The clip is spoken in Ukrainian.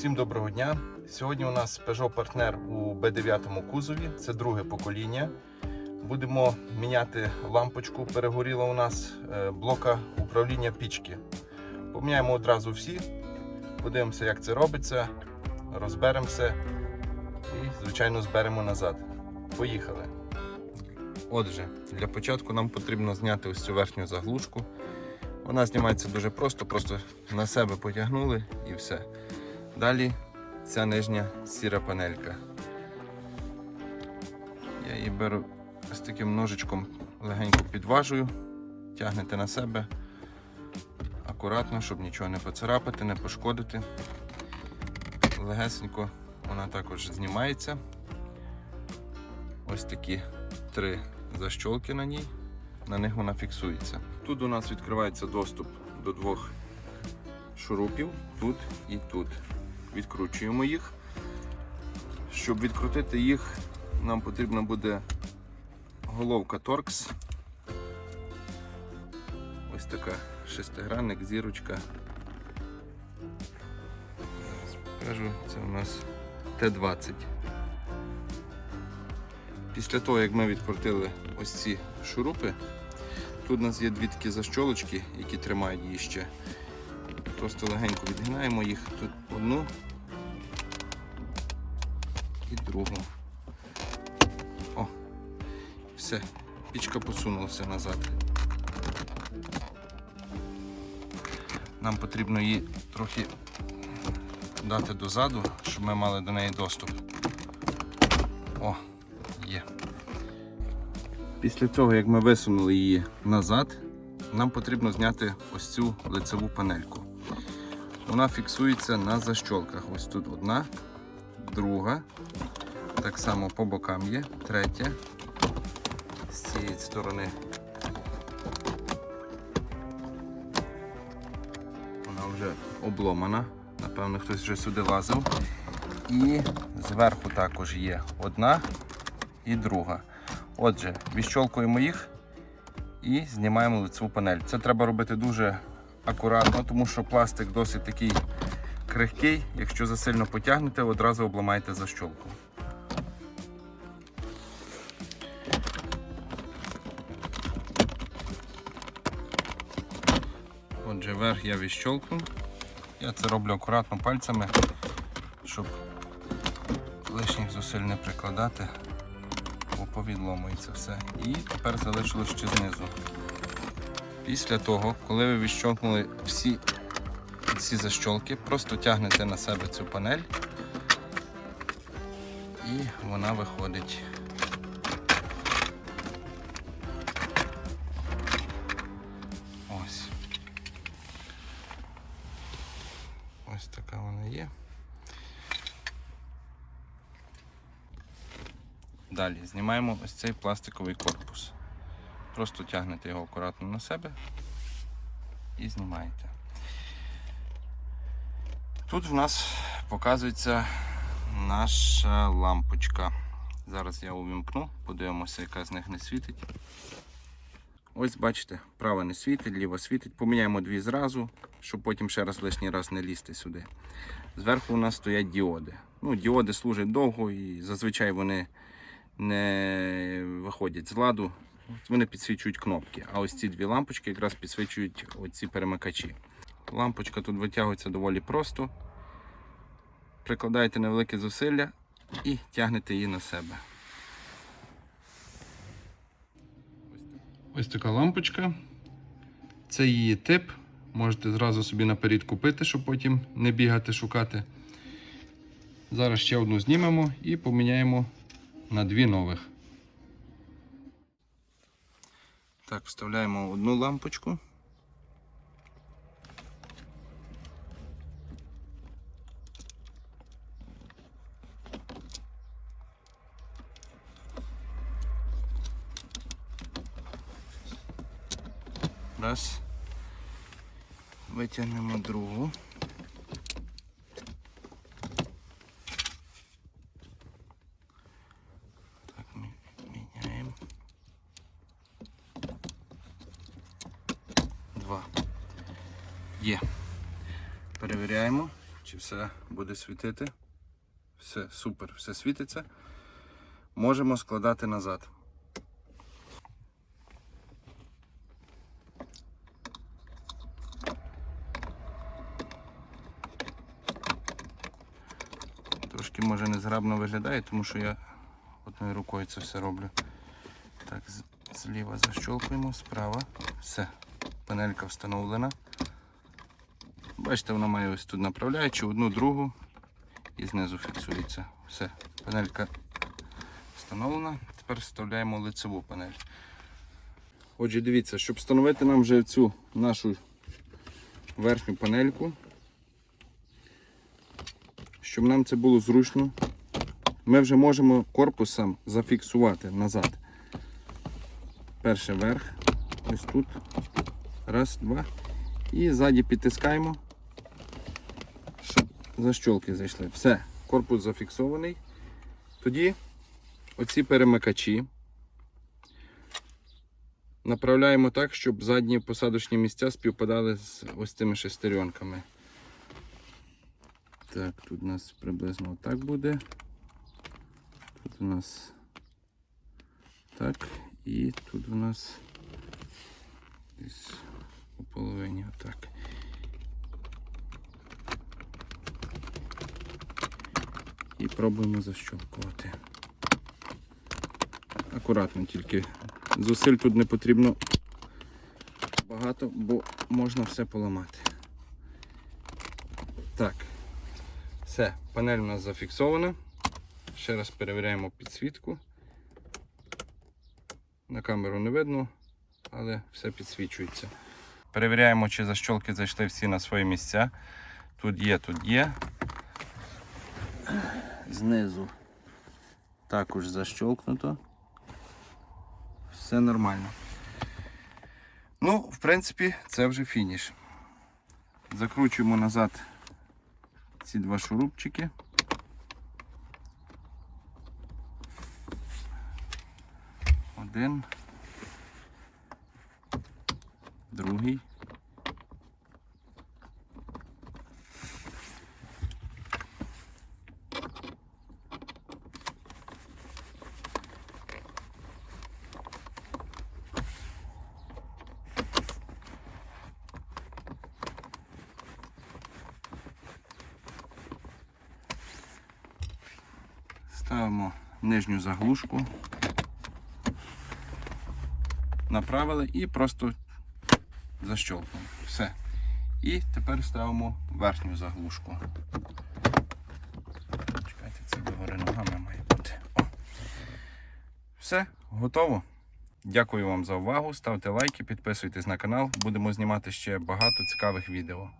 Всім доброго дня. Сьогодні у нас Peugeot партнер у B9 кузові. Це друге покоління. Будемо міняти лампочку. Перегоріла у нас е, блока управління пічки. Поміняємо одразу всі. Подивимося, як це робиться. Розберемося і, звичайно, зберемо назад. Поїхали. Отже, для початку нам потрібно зняти ось цю верхню заглушку. Вона знімається дуже просто, просто на себе потягнули і все. Далі ця нижня сіра панелька. Я її беру з таким ножичком легенько підважую, тягнете на себе акуратно, щоб нічого не поцарапати, не пошкодити. Легесенько вона також знімається. Ось такі три защолки на ній, на них вона фіксується. Тут у нас відкривається доступ до двох шурупів, тут і тут. Відкручуємо їх. Щоб відкрутити їх, нам потрібна буде головка Torx. Ось така шестигранник, зірочка. Покажу, це у нас Т-20. Після того, як ми відкрутили ось ці шурупи, тут у нас є дві такі защолочки, які тримають її ще. Просто легенько відгинаємо їх тут одну і другу. О, все, пічка посунулася назад. Нам потрібно її трохи дати дозаду, щоб ми мали до неї доступ. О, є. Після цього, як ми висунули її назад, нам потрібно зняти ось цю лицеву панельку. Вона фіксується на защолках. Ось тут одна, друга, так само по бокам є, третя, з цієї сторони. Вона вже обломана, напевно, хтось вже сюди лазив. І зверху також є одна і друга. Отже, відщолкуємо їх і знімаємо лицеву панель. Це треба робити дуже акуратно, тому що пластик досить такий крихкий. Якщо засильно потягнете, одразу обламаєте защолку. Отже, верх я відщолкнув. Я це роблю акуратно пальцями, щоб лишніх зусиль не прикладати, бо повідломується все. І тепер залишилось ще знизу. Після того, коли ви відщолкнули всі ці защолки, просто тягнете на себе цю панель і вона виходить. Ось. Така вона є. Далі знімаємо ось цей пластиковий корпус. Просто тягнете його акуратно на себе і знімаєте. Тут в нас показується наша лампочка. Зараз я увімкну, подивимося, яка з них не світить. Ось бачите, права не світить, ліва світить. Поміняємо дві зразу, щоб потім ще раз лишній раз не лізти сюди. Зверху у нас стоять діоди. Ну, Діоди служать довго і зазвичай вони не виходять з ладу. Вони підсвічують кнопки, а ось ці дві лампочки якраз підсвічують оці перемикачі. Лампочка тут витягується доволі просто. Прикладаєте невелике зусилля і тягнете її на себе. Ось така лампочка. Це її тип. Можете зразу собі наперед купити, щоб потім не бігати, шукати. Зараз ще одну знімемо і поміняємо на дві нових. Так, вставляємо одну лампочку. Раз. Витягнемо другу. Так, ми міняємо. Два. Є. Перевіряємо. чи все буде світити. Все супер, все світиться. Можемо складати назад. Трошки може незграбно виглядає, тому що я одною рукою це все роблю. Так, зліва защолкуємо, справа. Все, панелька встановлена. Бачите, вона має ось тут направляючу, одну другу і знизу фіксується. Все, панелька встановлена. Тепер вставляємо лицеву панель. Отже, дивіться, щоб встановити нам вже цю нашу верхню панельку, щоб нам це було зручно, ми вже можемо корпусом зафіксувати назад. Перше верх, ось тут. Раз, два. І ззаді підтискаємо, защолки зайшли. Все, корпус зафіксований. Тоді оці перемикачі направляємо так, щоб задні посадочні місця співпадали з ось цими шестеренками. Так, тут у нас приблизно так буде. Тут у нас так. І тут у нас десь у половині отак. І пробуємо защолкувати. Акуратно тільки. Зусиль тут не потрібно багато, бо можна все поламати. Так. Все, панель у нас зафіксована. Ще раз перевіряємо підсвітку. На камеру не видно, але все підсвічується. Перевіряємо, чи защолки зайшли всі на свої місця. Тут є, тут є. Знизу також защолкнуто. Все нормально. Ну, в принципі, це вже фініш. Закручуємо назад ці два шурупчики. Один. Другий. Ставимо нижню заглушку. Направили і просто защолкнули. Все. І тепер ставимо верхню заглушку. Чекайте, це догори ногами має бути. О. Все, готово. Дякую вам за увагу. Ставте лайки, підписуйтесь на канал. Будемо знімати ще багато цікавих відео.